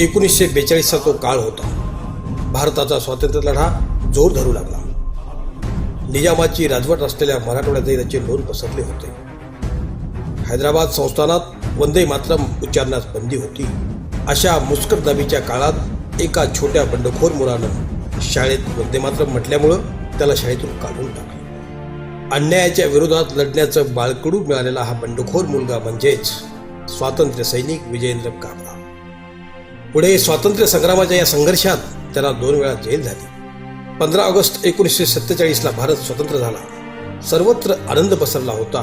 एकोणीसशे बेचाळीसचा तो काळ होता. भारताचा स्वातंत्र्य लढा जोर धरू लागला. निजामाची राजवट असलेल्या मराठवाड्यातही त्याचे लोन पसरले होते. हैदराबाद संस्थानात वंदे मातरम उच्चारण्यास बंदी होती. अशा मुस्कटदाबीच्या काळात एका छोट्या बंडखोर मुलानं शाळेत वंदे मातरम म्हटल्यामुळं त्याला शाळेतून काढून टाकलं. अन्यायाच्या विरोधात लढण्याचं बाळकडू मिळालेला हा बंडखोर मुलगा म्हणजेच स्वातंत्र्य सैनिक विजयेंद्र काबरा पुढे स्वातंत्र्य संग्रामाच्या या संघर्षात त्याला दोन वेळा जेल झाली. पंधरा ऑगस्ट एकोणीसशे सत्तेचाळीसला भारत स्वतंत्र झाला. सर्वत्र आनंद पसरला होता.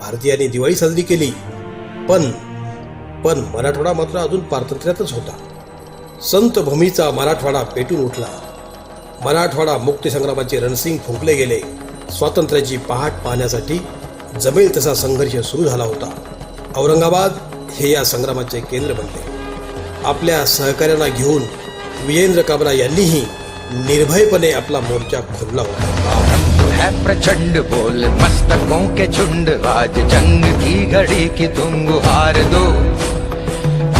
भारतीयांनी दिवाळी साजरी केली. पण पण मराठवाडा मात्र अजून पारतंत्र्यातच होता. संत भूमीचा मराठवाडा पेटून उठला. मराठवाडा मुक्तीसंग्रामाचे रणसिंग फुंकले गेले. स्वातंत्र्याची पहाट पाहण्यासाठी जमेल तसा संघर्ष सुरू झाला होता. औरंगाबाद हे या संग्रामाचे केंद्र बनले. आपल्या सहकार्यांना घेऊन विजेंद्र काबरा यांनीही निर्भयपणे आपला मोर्चा खोलला होता. है प्रचंड बोल मस्तकों के झुंड आज जंग की घड़ी की तुम गुहार दो।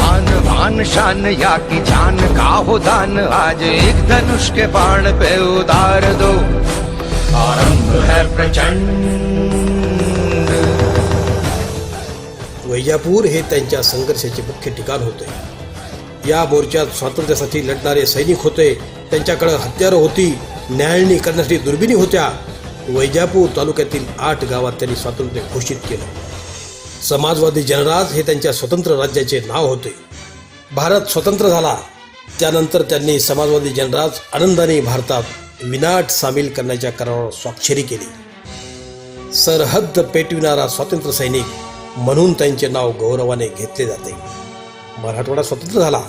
आन भान शान या की जान का हो दान आज एक धनुष के बाण पे उतार दो। आरंभ है प्रचंड। वैजापूर हे त्यांच्या संघर्षाचे मुख्य ठिकाण होते. या मोर्चात स्वातंत्र्यासाठी लढणारे सैनिक होते. त्यांच्याकडे हत्यारं होती. न्यायणी करण्यासाठी दुर्बिणी होत्या. वैजापूर तालुक्यातील आठ गावात त्यांनी स्वातंत्र्य घोषित केलं. समाजवादी जनराज हे त्यांच्या स्वतंत्र राज्याचे नाव होते. भारत स्वतंत्र झाला. त्यानंतर त्यांनी समाजवादी जनराज आनंदाने भारतात विनाट सामील करण्याच्या करारावर स्वाक्षरी केली. सरहद्द पेटविणारा स्वातंत्र्य सैनिक म्हणून त्यांचे नाव गौरवाने घेतले जाते. मराठवाडा स्वतंत्र झाला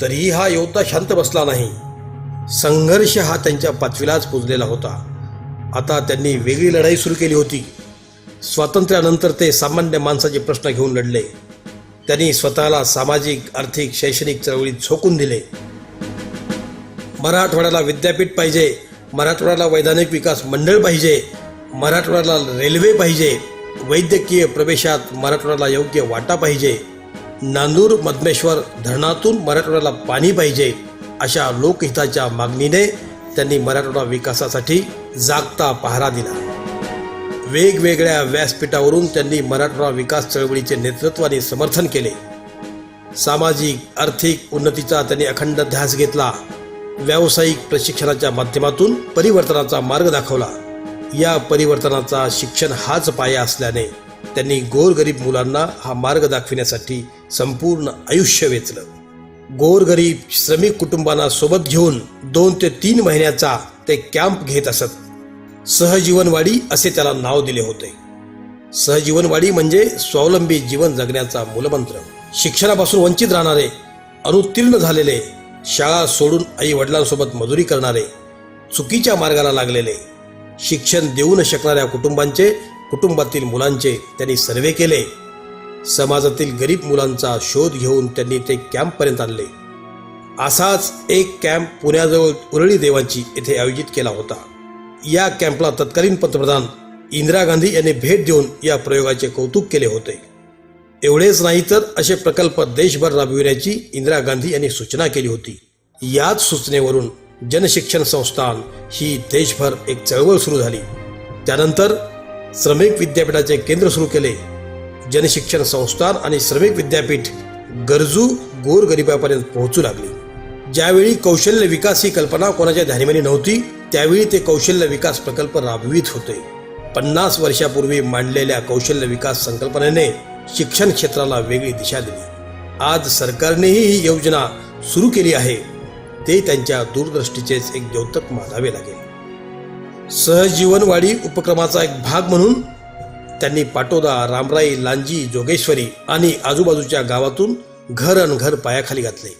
तरीही हा योद्धा शांत बसला नाही. संघर्ष हा त्यांच्या पाचवीलाच पुजलेला होता. आता त्यांनी वेगळी लढाई सुरू केली होती. स्वातंत्र्यानंतर ते सामान्य माणसाचे प्रश्न घेऊन लढले. त्यांनी स्वतःला सामाजिक आर्थिक शैक्षणिक चळवळीत झोकून दिले. मराठवाड्याला विद्यापीठ पाहिजे मराठवाड्याला वैधानिक विकास मंडळ पाहिजे मराठवाड्याला रेल्वे पाहिजे वैद्यकीय प्रवेशात मराठवाड्याला योग्य वाटा पाहिजे. नांदूर मधमेश्वर धरणातून मराठवाड्याला पाणी पाहिजे अशा लोकहिताच्या मागणीने त्यांनी मराठवाडा विकासासाठी जागता पहारा दिला. वेगवेगळ्या व्यासपीठावरून त्यांनी मराठवाडा विकास चळवळीचे नेतृत्वाने समर्थन केले. सामाजिक आर्थिक उन्नतीचा त्यांनी अखंड ध्यास घेतला. व्यावसायिक प्रशिक्षणाच्या माध्यमातून परिवर्तनाचा मार्ग दाखवला. या परिवर्तनाचा शिक्षण हाच पाया असल्याने त्यांनी गोरगरीब मुलांना हा मार्ग दाखविण्यासाठी संपूर्ण आयुष्य वेचलं. गोरगरीब श्रमिक कुटुंबांना सोबत घेऊन दोन ते तीन महिन्याचा ते कॅम्प घेत असत. सहजीवनवाडी असे त्याला नाव दिले होते. सहजीवनवाडी म्हणजे स्वावलंबी जीवन जगण्याचा मूलमंत्र. शिक्षणापासून वंचित राहणारे अनुत्तीर्ण झालेले शाळा सोडून आई वडिलांसोबत मजुरी करणारे चुकीच्या मार्गाला लागलेले शिक्षण देऊ न शकणाऱ्या कुटुंबांचे कुटुंबातील मुलांचे त्यांनी सर्वे केले. समाजातील गरीब मुलांचा शोध घेऊन त्यांनी ते कॅम्पपर्यंत आणले. असाच एक कॅम्प पुण्याजवळ उरळी देवांची येथे आयोजित केला होता. या कॅम्पला तत्कालीन पंतप्रधान इंदिरा गांधी यांनी भेट देऊन या प्रयोगाचे कौतुक केले होते. एवढेच नाही तर असे प्रकल्प देशभर राबविण्याची इंदिरा गांधी यांनी सूचना केली होती. याच सूचनेवरून जनशिक्षण संस्थान ही देशभर एक चळवळ सुरू झाली. त्यानंतर श्रमिक विद्यापीठाचे केंद्र सुरू केले. जनशिक्षण संस्थान आणि श्रमिक विद्यापीठ गरजू गोरगरिबापर्यंत पोहोचू लागली. ज्यावेळी कौशल्य विकास ही कल्पना कोणाच्या ध्यानीमनी नव्हती त्यावेळी ते कौशल्य विकास प्रकल्प राबवित होते. पन्नास वर्षापूर्वी मांडलेल्या कौशल्य विकास संकल्पनेने शिक्षण क्षेत्राला वेगळी दिशा दिली. आज सरकारनेही ही योजना सुरू केली आहे. ते त्यांच्या दूरदृष्टीचेच एक द्योतक मानावे लागेल. सहजीवनवाडी उपक्रमाचा एक भाग म्हणून त्यांनी पाटोदा रामराई लांजी जोगेश्वरी आणि आजूबाजूच्या गावातून घर अन घर पायाखाली घातले.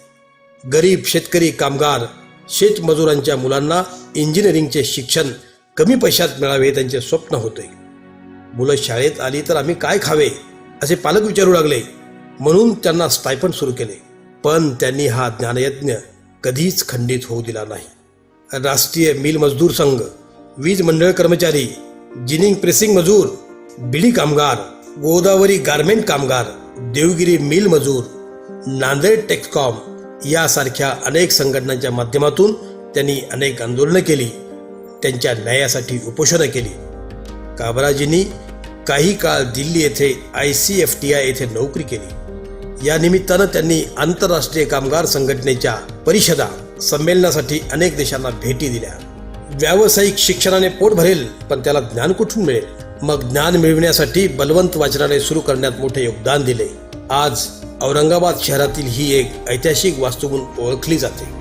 गरीब शेतकरी कामगार शेतमजुरांच्या मुलांना इंजिनिअरिंगचे शिक्षण कमी पैशात मिळावे त्यांचे स्वप्न होते. मुलं शाळेत आली तर आम्ही काय खावे असे पालक विचारू लागले. म्हणून त्यांना स्टायपंड सुरू केले. पण त्यांनी हा ज्ञानयज्ञ कधीच खंडित होऊ दिला नाही. राष्ट्रीय मिल मजदूर संघ वीज मंडळ कर्मचारी जिनिंग प्रेसिंग मजूर बिडी कामगार गोदावरी गारमेंट कामगार देवगिरी मिल मजूर नांदेड टेक्सकॉम यासारख्या अनेक संघटनांच्या माध्यमातून त्यांनी अनेक आंदोलनं केली. त्यांच्या न्यायासाठी उपोषणं केली. काबराजींनी काही काळ दिल्ली येथे I C F T I येथे नोकरी केली. या निमित्तानं त्यांनी आंतरराष्ट्रीय कामगार संघटनेच्या परिषदा संमेलनासाठी अनेक देशांना भेटी दिल्या. व्यावसायिक शिक्षणाने पोट भरेल पण त्याला ज्ञान कुठून मिळेल? मग ज्ञान मिळविण्यासाठी बलवंत वाचनालय सुरू करण्यात मोठे योगदान दिले. आज औरंगाबाद शहरातील ही एक ऐतिहासिक वास्तू म्हणून ओळखली जाते.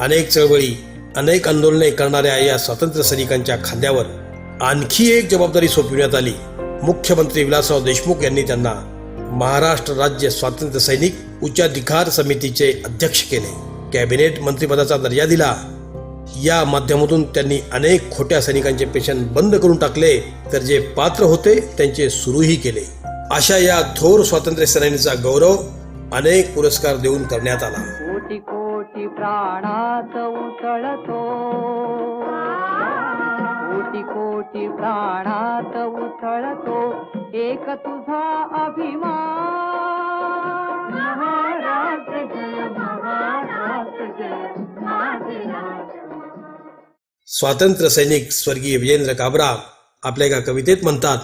अनेक चळवळी अनेक आंदोलने करणाऱ्या या स्वातंत्र्य सैनिकांच्या खांद्यावर आणखी एक जबाबदारी सोपविण्यात आली. मुख्यमंत्री विलासराव देशमुख यांनी त्यांना महाराष्ट्र राज्य स्वातंत्र्य सैनिक उच्चाधिकार समितीचे अध्यक्ष केले. कॅबिनेट मंत्रिपदाचा दर्जा दिला. या माध्यमातून त्यांनी अनेक खोट्या सैनिकांचे पेशन बंद करून टाकले तर जे पात्र होते त्यांचे सुरूही केले. अशा या थोर स्वातंत्र्य सेनानीचा गौरव अनेक पुरस्कार देऊन करण्यात आला. कोटी कोटी प्राणात उथळतो कोटी कोटी प्राणात उथळतो एक तुझा अभिमान. महाराष्ट्र जय महाराष्ट्र जय माझे राष्ट्र स्वातंत्र्य सैनिक स्वर्गीय विजेंद्र काबरा आपल्या एका कवितेत म्हणतात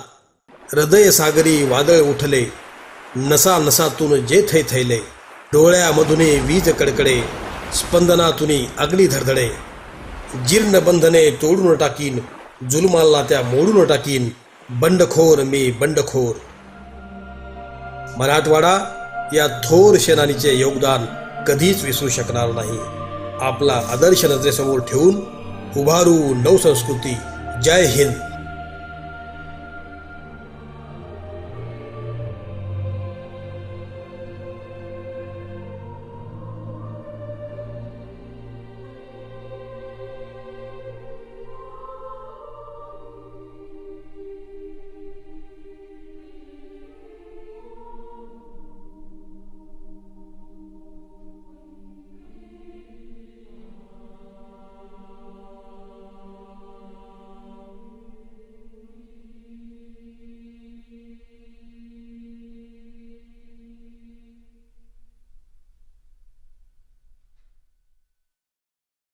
हृदय सागरी वादळ उठले नसा नसातून जे थै थैले डोळ्यामधून वीज कडकडे स्पंदनातून अग्नी धडधडे. जीर्ण बंधने तोडून टाकीन जुलमाला त्या मोडून टाकीन बंडखोर मी बंडखोर. मराठवाडा या थोर सेनानीचे योगदान कधीच विसरू शकणार नाही. आपला आदर्श नजरेसमोर ठेवून उभारू नवसंस्कृती. जय हिंद.